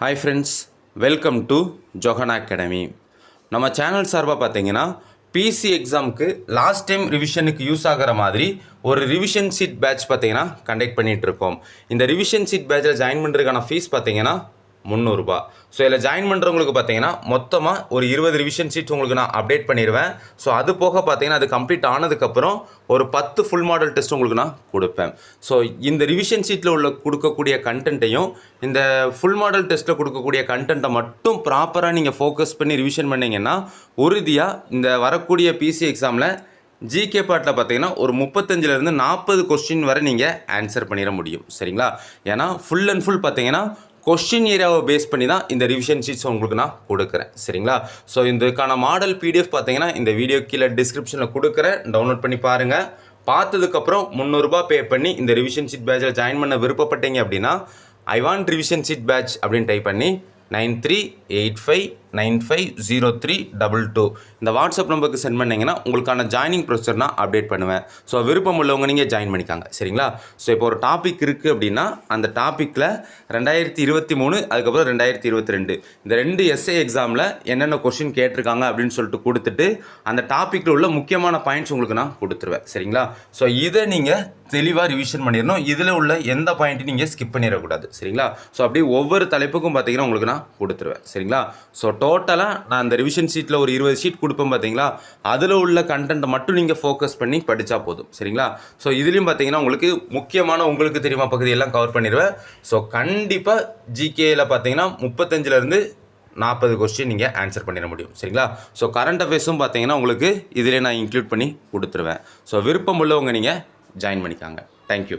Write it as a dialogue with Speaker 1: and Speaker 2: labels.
Speaker 1: Hi friends welcome to Johana academy நம்ம channel சார்பாக பார்த்தீங்கன்னா பிசி எக்ஸாமுக்கு லாஸ்ட் டைம் ரிவிஷனுக்கு யூஸ் ஆகிற மாதிரி ஒரு ரிவிஷன் சீட் பேட்ச் பார்த்தீங்கன்னா கண்டக்ட் பண்ணிகிட்ருக்கோம் இந்த ரிவிஷன் சீட் பேட்சில் ஜாயின் பண்ணுறதுக்கான ஃபீஸ் பார்த்தீங்கன்னா முந்நூறுரூபா ஸோ இதில் ஜாயின் பண்ணுறவங்களுக்கு பார்த்தீங்கன்னா மொத்தமாக ஒரு இருபது ரிவிஷன் சீட்ஸ் உங்களுக்கு நான் அப்டேட் பண்ணிடுவேன் ஸோ அது போக பார்த்தீங்கன்னா அது கம்ப்ளீட் ஆனதுக்கப்புறம் ஒரு பத்து ஃபுல் மாடல் டெஸ்ட் உங்களுக்கு நான் கொடுப்பேன். ஸோ இந்த ரிவிஷன் சீட்டில் உள்ள கொடுக்கக்கூடிய கண்டென்ட்டையும் இந்த ஃபுல் மாடல் டெஸ்ட்டில் கொடுக்கக்கூடிய கண்டென்ட்டை மட்டும் ப்ராப்பராக நீங்கள் ஃபோக்கஸ் பண்ணி ரிவிஷன் பண்ணிங்கன்னா உறுதியாக இந்த வரக்கூடிய பிசி எக்ஸாமில் ஜிகே பார்ட்டில் பார்த்தீங்கன்னா ஒரு முப்பத்தஞ்சிலேருந்து நாற்பது கொஸ்டின் வரை நீங்கள் ஆன்சர் பண்ணிட முடியும். சரிங்களா? ஏன்னா ஃபுல் அண்ட் ஃபுல் பார்த்தீங்கன்னா கொஸ்டின் ஏரியாவை பேஸ் பண்ணி தான் இந்த ரிவிஷன் ஷீட்ஸ் உங்களுக்கு நான் கொடுக்குறேன். சரிங்களா? ஸோ இதுக்கான மாடல் பிடிஎஃப் பார்த்தீங்கன்னா இந்த வீடியோ கீழே டிஸ்கிரிப்ஷனில் கொடுக்குறேன். டவுன்லோட் பண்ணி பாருங்கள் பார்த்ததுக்கப்புறம் முந்நூறுரூபா பே பண்ணி இந்த ரிவிஷன் ஷீட் பேட்சில் ஜாயின் பண்ண விருப்பப்பட்டீங்க அப்படின்னா I want revision sheet batch அப்படின்னு டைப் பண்ணி nine three eight five nine five zero three double two. இந்த வாட்ஸ்அப் நம்பருக்கு சென்ட் பண்ணிங்கன்னா உங்களுக்கான ஜாயினிங் ப்ரொசீஜர் நான் அப்டேட் பண்ணுவேன். ஸோ விருப்பம் உள்ளவங்க நீங்கள் ஜாயின் பண்ணிக்காங்க. சரிங்களா? ஸோ இப்போ ஒரு டாபிக் இருக்குது அப்படின்னா அந்த டாப்பிக்கில் ரெண்டாயிரத்தி இருபத்தி மூணு அதுக்கப்புறம் ரெண்டாயிரத்தி இருபத்தி ரெண்டு. இந்த ரெண்டு எஸ்ஏ எக்ஸாமில் என்னென்ன கொஷின் கேட்டிருக்காங்க அப்படின்னு சொல்லிட்டு கொடுத்துட்டு அந்த டாப்பிக்கில் உள்ள முக்கியமான பாயிண்ட்ஸ் உங்களுக்கு நான் கொடுத்துருவேன். சரிங்களா? ஸோ இதை நீங்கள் தெளிவாக ரிவிஷன் பண்ணிடணும். இதில் உள்ள எந்த பாயிண்ட்டையும் நீங்கள் ஸ்கிப் பண்ணிடக்கூடாது. சரிங்களா? ஸோ அப்படியே ஒவ்வொரு தலைப்புக்கும் பார்த்தீங்கன்னா உங்களுக்கு நான் கொடுத்துருவேன். சரிங்களா? ஸோ டோட்டலாக நான் அந்த ரிவிஷன் ஷீட்டில் ஒரு இருபது ஷீட் கொடுப்பேன் பார்த்தீங்களா அதில் உள்ள கண்டென்ட்டை மட்டும் நீங்கள் ஃபோக்கஸ் பண்ணி படித்தா போதும். சரிங்களா? ஸோ இதுலேயும் பார்த்தீங்கன்னா உங்களுக்கு முக்கியமான உங்களுக்கு தெரியுமா? பகுதியெல்லாம் கவர் பண்ணிடுவேன். ஸோ கண்டிப்பாக ஜிகேயில் பார்த்தீங்கன்னா முப்பத்தஞ்சிலேருந்து நாற்பது கொஸ்டின் நீங்கள் ஆன்சர் பண்ணிட முடியும். சரிங்களா? ஸோ கரண்ட் அஃபேர்ஸும் பார்த்தீங்கன்னா உங்களுக்கு இதிலே நான் இன்க்ளூட் பண்ணி கொடுத்துருவேன். ஸோ விருப்பம் உள்ளவங்க நீங்கள் ஜாயின் பண்ணிக்காங்க. தேங்க்யூ